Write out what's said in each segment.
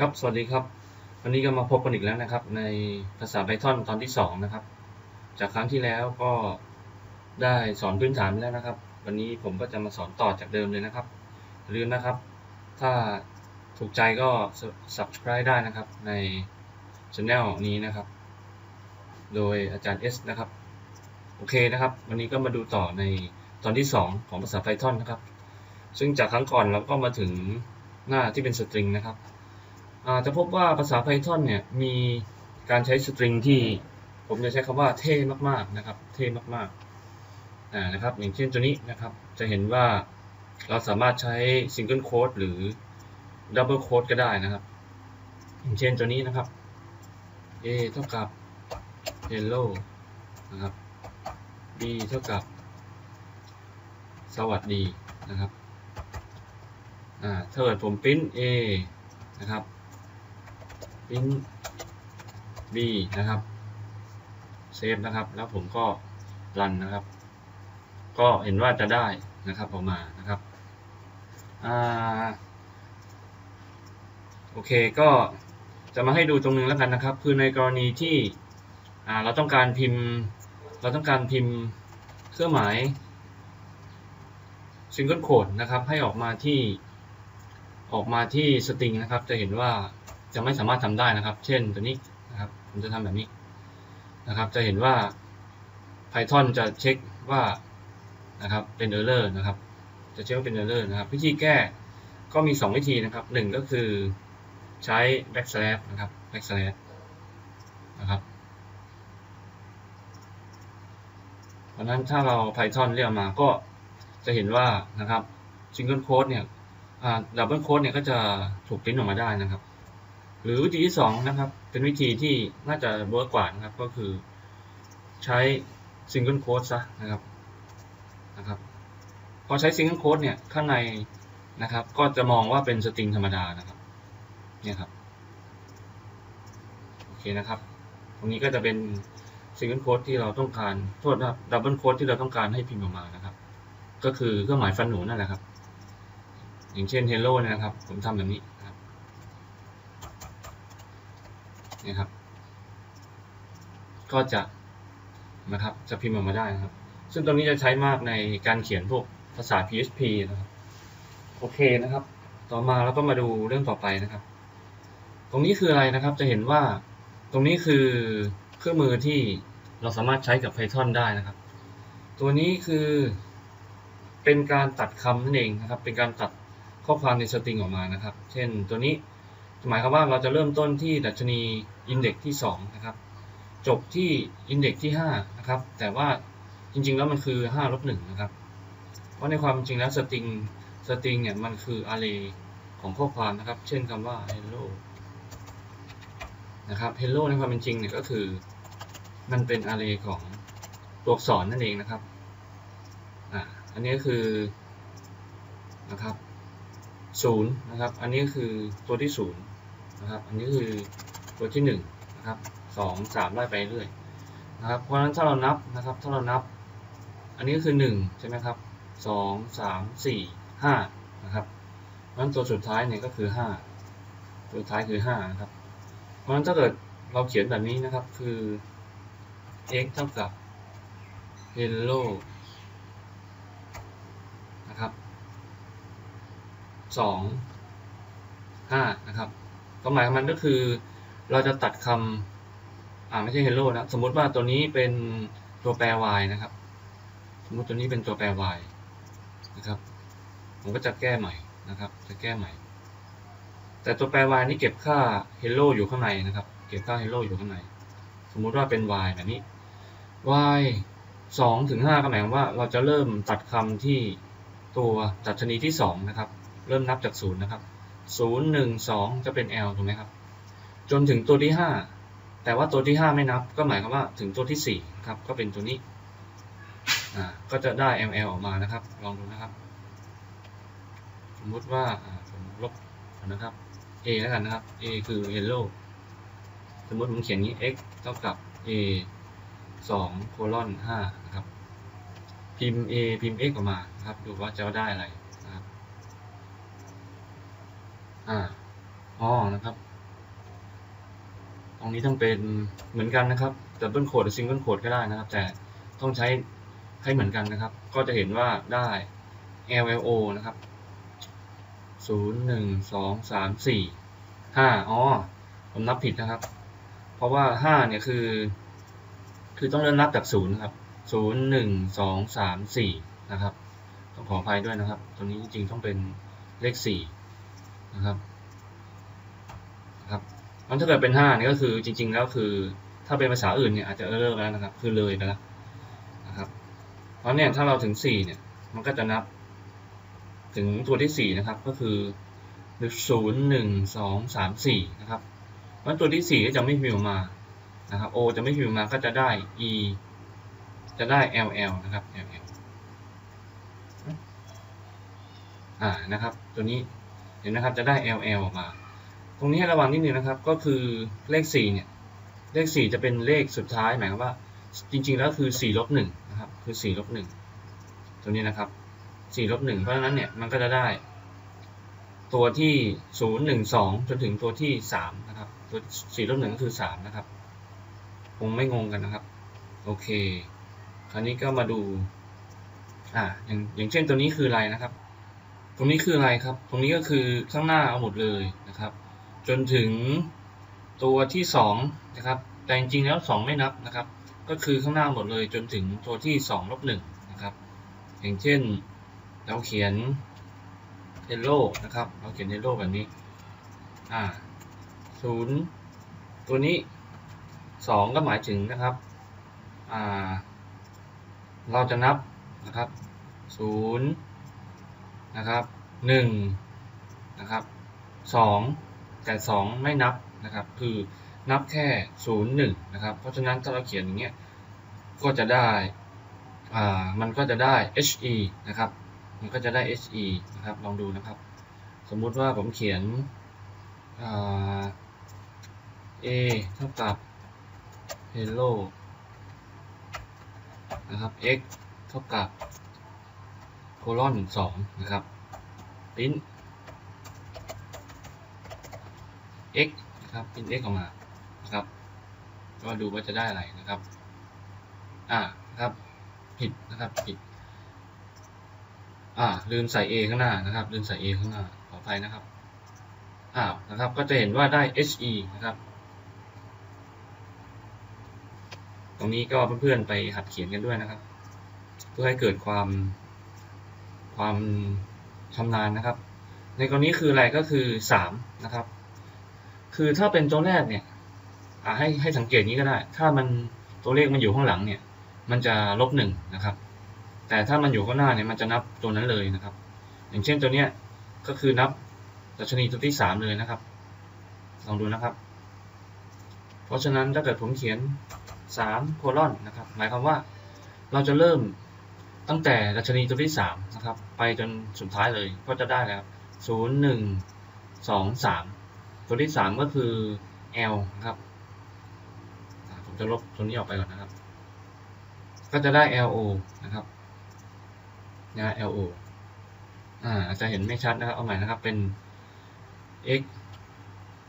ครับ สวัสดีครับ วันนี้ก็มาพบกันอีกแล้วนะครับ ในภาษา Python ตอนที่ 2 นะครับ จากครั้งที่แล้วก็ได้สอนพื้นฐานไปแล้วนะครับ วันนี้ผมก็จะมาสอนต่อจากเดิมเลยนะครับลืมนะครับ ถ้าถูกใจก็ subscribe ได้นะครับใน channel นี้นะครับ โดยอาจารย์ S นะครับ โอเคนะครับ วันนี้ก็มาดูต่อในตอนที่ 2 ของภาษา Python นะครับ ซึ่งจากครั้งก่อนเราก็มาถึงหน้าที่เป็นสตริงนะครับ จะพบว่าภาษา Python เนี่ยมีการใช้สตริงที่ผมจะใช้คำว่าเท่มากๆนะครับเท่มากๆอ่านะครับอย่างเช่นตัวนี้นะครับจะเห็นว่าเราสามารถใช้ single quote หรือ double quote ก็ได้นะครับ อย่างเช่นตัวนี้นะครับ a เท่ากับ hello นะครับ b เท่ากับ สวัสดีนะครับอ่าถ้าเกิดผมปริ้น a นะครับ ปริ้น b นะครับเซฟนะครับแล้วผมก็รันนะครับ ก็เห็นว่าจะได้นะครับออกมานะครับอโอเคก็จะมาให้ดูตรงนึงแล้วกันนะครับ คือในกรณีที่เราต้องการพิมพ์ เราต้องการพิมพ์เครื่องหมายซิงเกิลโคดนะครับให้ออกมาที่ออกมาที่สตริงนะครับ จะเห็นว่า จะไม่สามารถทำได้นะครับ เช่นตัวนี้นะครับ ผมจะทำแบบนี้นะครับ จะเห็นว่า Python จะเช็คว่านะครับเป็น error นะครับ จะเช็คว่าเป็น error นะครับวิธีแก้ก็มี 2 วิธีนะครับ 1 ก็คือใช้ backslash นะครับ backslash นะครับเพราะนั้นถ้าเรา Python เรียกมาก็จะเห็นว่านะครับ single quote เนี่ยดับเบิลโค้ดเนี่ยก็จะถูกพิมพ์ออกมาได้นะครับ หรือวิธีที่สองนะครับ เป็นวิธีที่น่าจะเวิร์กกว่านะครับ ก็คือใช้ซิงเกิลโค้ดซะนะครับนะครับ พอใช้ซิงเกิลโค้ดเนี่ยข้างในนะครับ ก็จะมองว่าเป็นสตริงธรรมดานะครับเนี่ยครับโอเคนะครับ ตรงนี้ก็จะเป็นซิงเกิลโค้ดที่เราต้องการโทษนะครับดับเบิลโค้ดที่เราต้องการให้พิมพ์ออกมานะครับ ก็คือเครื่องหมายฟันหนูนั่นแหละครับ อย่างเช่น hello นะครับ ผมทำแบบนี้นะครับ นี่ครับ ก็จะนะครับ จะพิมพ์ออกมาได้นะครับ ซึ่งตรงนี้จะใช้มากในการเขียนพวกภาษา PHP นะครับ โอเคนะครับ ต่อมาเราก็มาดูเรื่องต่อไปนะครับ ตรงนี้คืออะไรนะครับ จะเห็นว่าตรงนี้คือเครื่องมือที่เราสามารถใช้กับ Python ได้นะครับ ตัวนี้คือเป็นการตัดคำนั่นเองนะครับ เป็นการตัดข้อความในสตริงออกมานะครับ เช่นตัวนี้ หมายความว่าเราจะเริ่มต้นที่ดัชนีอินเด็กที่ 2 นะครับ จบที่อินเด็กที่ 5 นะครับ แต่ว่าจริงๆแล้วมันคือ5ลบ1นะครับ เพราะในความจริงแล้วสตริงสตริงเนี่ยมันคืออาร์เรย์ของข้อความนะครับ เช่นคำว่า hello นะครับ hello ในความเป็นจริงเนี่ยก็คือมันเป็นอาร์เรย์ของตัวอักษรนั่นเองนะครับ อ่า อันนี้คือนะครับ ศูนย์นะครับ อันนี้คือตัวที่ศูนย์นะครับ อันนี้คือตัวที่หนึ่งนะครับสองสามไล่ไปเรื่อยนะครับ เพราะฉะนั้นถ้าเรานับนะครับ ถ้าเรานับ อันนี้คือหนึ่งใช่ไหมครับสองสามสี่ห้านะครับเพราะฉะนั้นตัวสุดท้ายเนี่ยก็คือห้าตัวสุดท้ายคือห้านะครับ เพราะฉะนั้นถ้าเกิดเราเขียนแบบนี้นะครับคือ x เท่ากับ hello นะครับ สองห้านะครับความหมายของมันก็คือเราจะตัดคำอ่าไม่ใช่ hello นะ สมมติว่าตัวนี้เป็นตัวแปร y นะครับ สมมติตัวนี้เป็นตัวแปร y นะครับผมก็จะแก้ใหม่นะครับ จะแก้ใหม่ แต่ตัวแปร y นี่เก็บค่า hello อยู่ข้างในนะครับ เก็บค่า hello อยู่ข้างใน สมมุติว่าเป็น y แบบนี้ y สองถึงห้าก็หมายความว่าเราจะเริ่มตัดคำที่ตัวดัชนีที่สองนะครับ เริ่มนับจากศูนย์นะครับศูนย์หนึ่งสองจะเป็น l ถูกไหมครับ จนถึงตัวที่ห้าแต่ว่าตัวที่ห้าไม่นับ ก็หมายความว่าถึงตัวที่สี่ครับก็เป็นตัวนี้อ่าก็จะได้ ml ออกมานะครับ ลองดูนะครับ สมมุติว่าผมลบนะครับ a แล้วกันนะครับ a คือ hello สมมติผมเขียนนี้ x เท่ากับ a สองโคลอนห้านะครับ พิมพ์ a พิมพ์ x ออกมาครับ ดูว่าจะได้อะไรนะครับ อ่าอ๋อนะครับ ตรงนี้ต้องเป็นเหมือนกันนะครับดับเบิลโคดหรือซิงเกิลโคดก็ได้นะครับ แต่ต้องใช้ให้เหมือนกันนะครับ ก็จะเห็นว่าได้ LLO นะครับศูนย์หนึ่งสองสามสี่ห้าอ๋อ ผมนับผิดนะครับ เพราะว่าห้าเนี่ยคือ คือต้องเริ่มนับจากศูนย์นะครับศูนย์หนึ่งสอามสี่นะครับ ต้องขออภัยด้วยนะครับ ตรงนี้จริงๆต้องเป็นเลขสี่ นะครับนะครับมันถ้าเกิดเป็นห้าเนี่ยก็คือจริง ๆ แล้วคือ ถ้าเป็นภาษาอื่นเนี่ยอาจจะเลิกแล้วนะครับ คือเลยไปแล้วนะครับ เพราะเนี่ยถ้าเราถึงสี่เนี่ย มันก็จะนับ ถึงตัวที่สี่นะครับ ก็คือศูนย์หนึ่งสองสามสี่นะครับเพราะตัวที่สี่ก็จะไม่พิมพ์ออกมานะครับ O จะไม่พิมพ์ออกมาก็จะได้ E จะได้ LL นะครับ LL อ่านะครับ ตัวนี้ ห็นนะครับจะได้ LL ออกมา ตรงนี้ระวังนิดนึงนะครับก็คือเลข4เนี่ยเลข 4 จะเป็นเลขสุดท้ายหมายความว่า จริงๆแล้วคือ4ลบ1นะครับคือ4ลบ1ตัวนี้นะครับ4ลบ1เพราะฉะนั้นเนี่ยมันก็จะได้ ตัวที่ 0 1 2 จนถึงตัวที่3นะครับตัว4ลบ1ก็คือ3นะครับคงไม่งงกันนะครับโอเค คราวนี้ก็มาดูอ่าอย่างอย่างเช่นตัวนี้คืออะไรนะครับ ตรงนี้คืออะไรครับ ตรงนี้ก็คือข้างหน้าเอาหมดเลยนะครับ จนถึงตัวที่สองนะครับ แต่จริงๆแล้วสองไม่นับนะครับ ก็คือข้างหน้าหมดเลยจนถึงตัวที่สองลบหนึ่งนะครับ อย่างเช่นเราเขียน hello นะครับ เราเขียน hello แบบนี้ อ่าศูนย์ตัวนี้สองก็หมายถึงนะครับ อ่า เราจะนับนะครับศูนย์ นะครับหนึ่งนะครับสองแต่สองไม่นับนะครับคือนับแค่ศูนย์หนึ่งนะครับเพราะฉะนั้นถ้าเราเขียนอย่างเงี้ยก็จะได้อ่ามันก็จะได้ he นะครับมันก็จะได้ he นะครับลองดูนะครับ สมมุติว่าผมเขียนอ่า a เท่ากับ hello นะครับ x เท่ากับ colon 2นะครับ print x นะครับ print x ออกมานะครับ ก็ดูว่าจะได้อะไรนะครับ อ่านะครับ ผิดนะครับ ผิด อ่า ลืมใส่ a ข้างหน้านะครับ ลืมใส่ a ข้างหน้า ขออภัยนะครับอ่านะครับ ก็จะเห็นว่าได้ he นะครับ ตรงนี้ก็เพื่อนๆไปหัดเขียนกันด้วยนะครับ เพื่อให้เกิดความ ความชำนาญนะครับ ในกรณีคืออะไรก็คือสามนะครับ คือถ้าเป็นตัวแรกเนี่ยให้ให้สังเกตนี้ก็ได้ ถ้ามันตัวเลขมันอยู่ข้างหลังเนี่ย มันจะลบหนึ่งนะครับ แต่ถ้ามันอยู่ข้างหน้าเนี่ยมันจะนับตัวนั้นเลยนะครับ อย่างเช่นตัวเนี้ยก็คือนับดัชนีตัวที่สามเลยนะครับ ลองดูนะครับ เพราะฉะนั้นถ้าเกิดผมเขียนสามโคลอนนะครับ หมายความว่าเราจะเริ่ม ตั้งแต่ดัชนีตัวที่สามนะครับ ไปจนสุดท้ายเลยก็จะได้แล้วศูนย์หนึ่งสองสามตัวที่สามก็คือ L นะครับผมจะลบตัวนี้ออกไปก่อนนะครับ ก็จะได้ LO นะครับนะ LO อ่าอาจจะเห็นไม่ชัดนะครับเอาใหม่นะครับเป็น x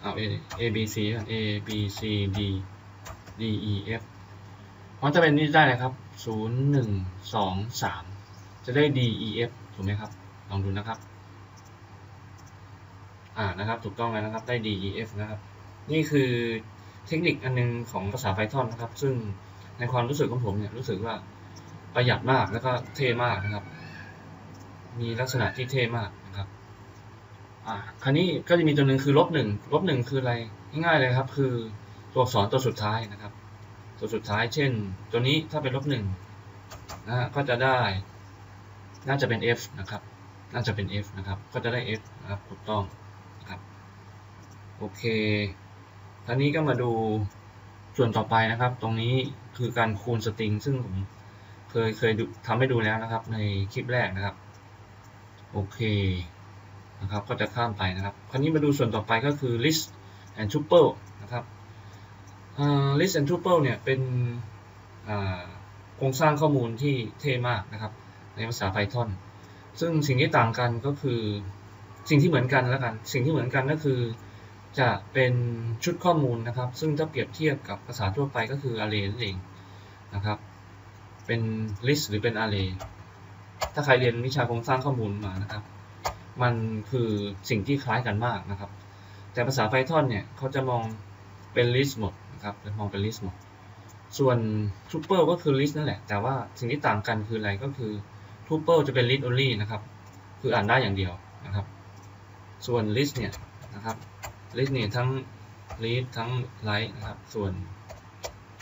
เอา A A B C A B C D D E F เพราะจะเป็นนี่ได้เลยครับ ศูนย์หนึ่งสองสามจะได้ D E F ถูกไหมครับ ลองดูนะครับ อ่านะครับ ถูกต้องแล้วนะครับ ได้ D E F นะครับ นี่คือเทคนิคอันนึงของภาษา Python นะครับ ซึ่งในความรู้สึกของผมเนี่ย รู้สึกว่าประหยัดมากแล้วก็เท่มากนะครับ มีลักษณะที่เท่มากนะครับอ่าคราวนี้ก็จะมีตัวหนึ่งคือลบหนึ่งลบหนึ่งคืออะไรง่ายๆเลยครับ คือตัวอักษรตัวสุดท้ายนะครับ ตัวสุดท้ายเช่น ตัวนี้ถ้าเป็นลบหนึ่งนะก็จะได้ น่าจะเป็น f นะครับ น่าจะเป็น f นะครับ ก็จะได้ f นะครับถูกต้องนะครับโอเคทีนี้ก็มาดูส่วนต่อไปนะครับ ตรงนี้คือการคูณสตริง ซึ่งผมเคยเคยทำให้ดูแล้วนะครับ ในคลิปแรกนะครับ โอเคนะครับ ก็จะข้ามไปนะครับ คราวนี้มาดูส่วนต่อไปก็คือ list and tuple นะครับ list and tuple เนี่ยเป็นโครงสร้างข้อมูลที่เท่มากนะครับ ในภาษา Python ซึ่งสิ่งที่ต่างกันก็คือสิ่งที่เหมือนกันแล้วกัน สิ่งที่เหมือนกันก็คือ จะเป็นชุดข้อมูลนะครับ ซึ่งถ้าเปรียบเทียบกับภาษาทั่วไปก็คือ array นั่นเองนะครับ เป็น list หรือเป็น array ถ้าใครเรียนวิชาโครงสร้างข้อมูลมานะครับ มันคือสิ่งที่คล้ายกันมากนะครับ แต่ภาษา Python เนี่ยเขาจะมองเป็น list หมด นะครับจะมองเป็น list หมดส่วน tuple ก็คือ list นั่นแหละ แต่ว่าสิ่งที่ต่างกันคืออะไรก็คือ tuple จะเป็น list only นะครับ คืออ่านได้อย่างเดียวนะครับ ส่วน list เนี่ยนะครับ list เนี่ยทั้ง read ทั้ง write นะครับ ส่วน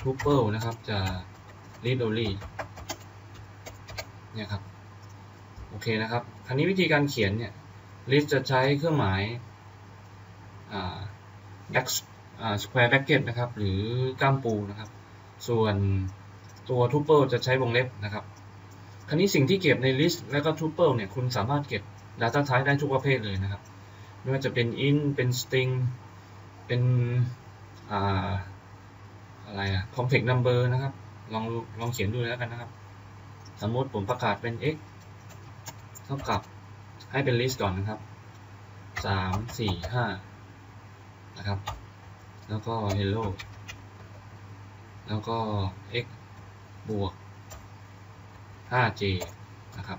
tuple นะครับจะ read only เนี่ยครับโอเคนะครับคราวนี้วิธีการเขียนเนี่ย list จะใช้เครื่องหมาย อ่า back อ่า square bracket นะครับ หรือก้ามปูนะครับ ส่วนตัว tuple จะใช้วงเล็บนะครับ คราวนี้สิ่งที่เก็บใน list และก็ tuple เนี่ย คุณสามารถเก็บ data type ได้ทุกประเภทเลยนะครับ ไม่ว่าจะเป็น int เป็น string เป็นอ่าอะไรอะ complex number นะครับ ลองลองเขียนดูแล้วกันนะครับ สมมติผมประกาศเป็น x เท่ากับให้เป็น list ก่อนนะครับสามสี่ห้านะครับ แล้วก็ hello แล้วก็ x บวก 5j นะครับ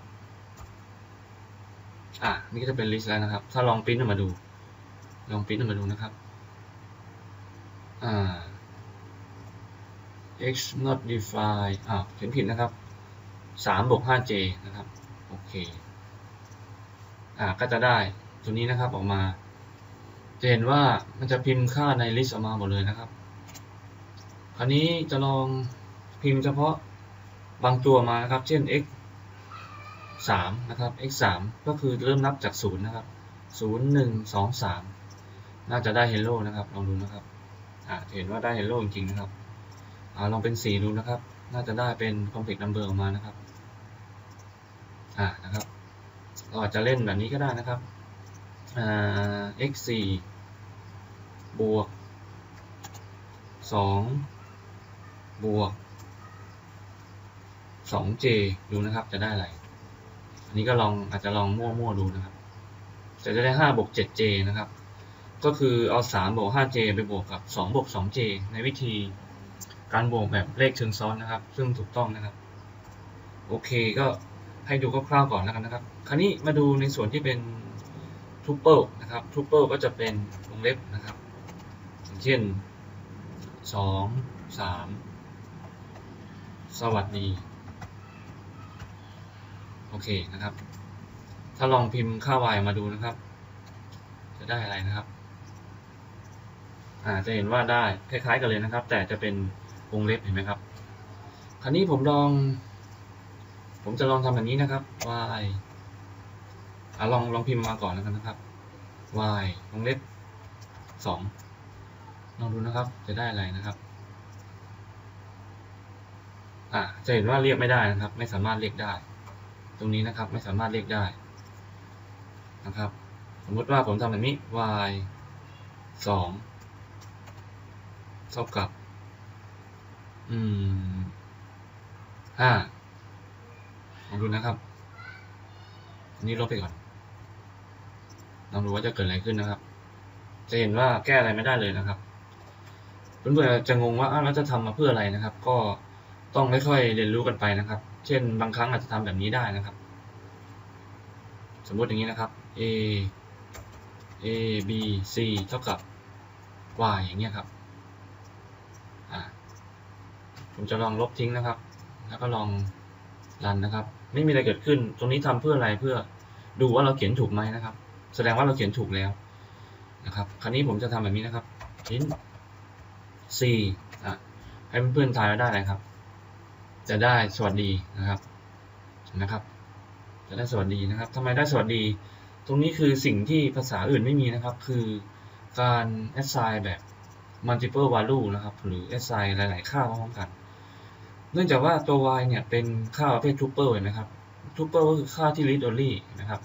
อะ นี่ก็จะเป็น list แล้วนะครับ ถ้าลองปริ้นออกมาดู ลองปริ้นออกมาดูนะครับ อ่า x not defined อ่าเขียนผิดนะครับ 3 บวก 5j นะครับ โอเค อ่า ก็จะได้ตัวนี้นะครับออกมา จะเห็นว่ามันจะพิมพ์ค่าใน list ออกมาหมดเลยนะครับ คราวนี้จะลองพิมพ์เฉพาะบางตัวมานะครับ เช่น x 3นะครับ x 3ก็คือเริ่มนับจาก 0 นะครับ 0 1 2 3 น่าจะได้ hello นะครับ ลองดูนะครับอ่าเห็นว่าได้ hello จริงๆนะครับอ่าลองเป็น4ดูนะครับ น่าจะได้เป็น complex number ออกมานะครับอ่านะครับเราอาจจะเล่นแบบนี้ก็ได้นะครับ x 4บวก 2 บวก 2j ดูนะครับจะได้อะไร อันนี้ก็ลองอาจจะลองมั่วๆดูนะครับจะจะได้ 5 บวก 7j นะครับ ก็คือเอา 3 บวก 5j ไปบวกกับ 2 บวก 2j ในวิธีการบวกแบบเลขเชิงซ้อนนะครับ ซึ่งถูกต้องนะครับ โอเคก็ให้ดูคร่าวๆก่อนแล้วกันนะครับ คราวนี้มาดูในส่วนที่เป็น tuple นะครับ tuple ก็จะเป็นวงเล็บนะครับอย่างเช่น 2 3 สวัสดี โอเคนะครับ ถ้าลองพิมพ์ค่า y มาดูนะครับ จะได้อะไรนะครับอ่าจะเห็นว่าได้คล้ายๆกันเลยนะครับ แต่จะเป็นวงเล็บเห็นไหมครับ คราวนี้ผมลอง ผมจะลองทำแบบนี้นะครับ y อ่าลองลองพิมพ์มาก่อนแล้วกันนะครับ y วงเล็บสองลองดูนะครับจะได้อะไรนะครับอ่าจะเห็นว่าเรียกไม่ได้นะครับ ไม่สามารถเรียกได้ ตรงนี้นะครับไม่สามารถเรียกได้นะครับ สมมติว่าผมทำแบบนี้ y สองเท่ากับ อืมห้าลองดูนะครับ อันนี้ลบไปก่อน ลองดูว่าจะเกิดอะไรขึ้นนะครับ จะเห็นว่าแก้อะไรไม่ได้เลยนะครับ เพื่อนๆจะงงว่าอ้าวแล้วจะทำมาเพื่ออะไรนะครับ ก็ต้องค่อยๆเรียนรู้กันไปนะครับ เช่น บางครั้งอาจจะทำแบบนี้ได้นะครับ สมมติอย่างนี้นะครับ a a b c เท่ากับ y อย่างเงี้ยครับผมจะลองลบทิ้งนะครับ แล้วก็ลองรันนะครับ ไม่มีอะไรเกิดขึ้น ตรงนี้ทำเพื่ออะไร เพื่อดูว่าเราเขียนถูกไหมนะครับ แสดงว่าเราเขียนถูกแล้วนะครับคราวนี้ผมจะทำแบบนี้นะครับชิ้น c อะให้เพื่อนๆทายว่าได้อะไรครับ จะได้สวัสดีนะครับนะครับ จะได้สวัสดีนะครับทำไมได้สวัสดี ตรงนี้คือสิ่งที่ภาษาอื่นไม่มีนะครับ คือการ assign แบบ multiple value นะครับ หรือ assign หลาย ๆ ค่าพร้อมกัน เนื่องจากว่าตัว y เนี่ยเป็นค่าประเภท tuple นไหมครับ tuple ก็คือค่าที่ read only นะครับ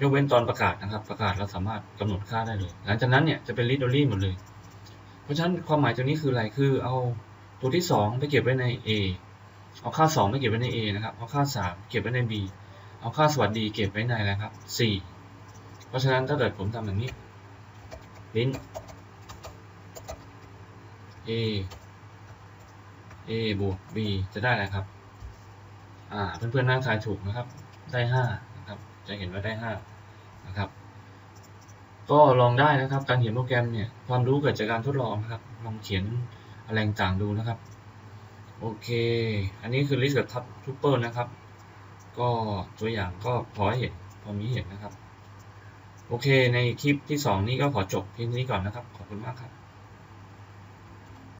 ยกเว้นตอนประกาศนะครับ ประกาศเราสามารถกำหนดค่าได้เลย หลังจากนั้นเนี่ยจะเป็น read only หมดเลย เพราะฉะนั้นความหมายตรงนี้คืออะไรคือเอาตัวที่ 2 ไปเก็บไว้ใน a เอาค่า 2 ไปเก็บไว้ใน a นะครับเอาค่า 3 เก็บไว้ใน b เอาค่าสวัสดีเก็บไว้ในอะไรครับ4เพราะฉะนั้นถ้าเกิดผมทำแบบนี้ print a a บวก b จะได้อะไรครับ อ่า เพื่อนๆนั่งทายถูกนะครับ ได้ห้า จะเห็นว่าได้ห้านะครับ ก็ลองได้นะครับ การเขียนโปรแกรมเนี่ยความรู้เกิดจากการทดลองนะครับ ลองเขียนอะไรต่างดูนะครับ โอเค อันนี้คือ list กับ top tuple นะครับ ก็ตัวอย่างก็พอให้เห็นพอมีเห็นนะครับ โอเค ในคลิปที่ 2 นี้ก็ขอจบเพียงนี้ก่อนนะครับ ขอบคุณมากครับ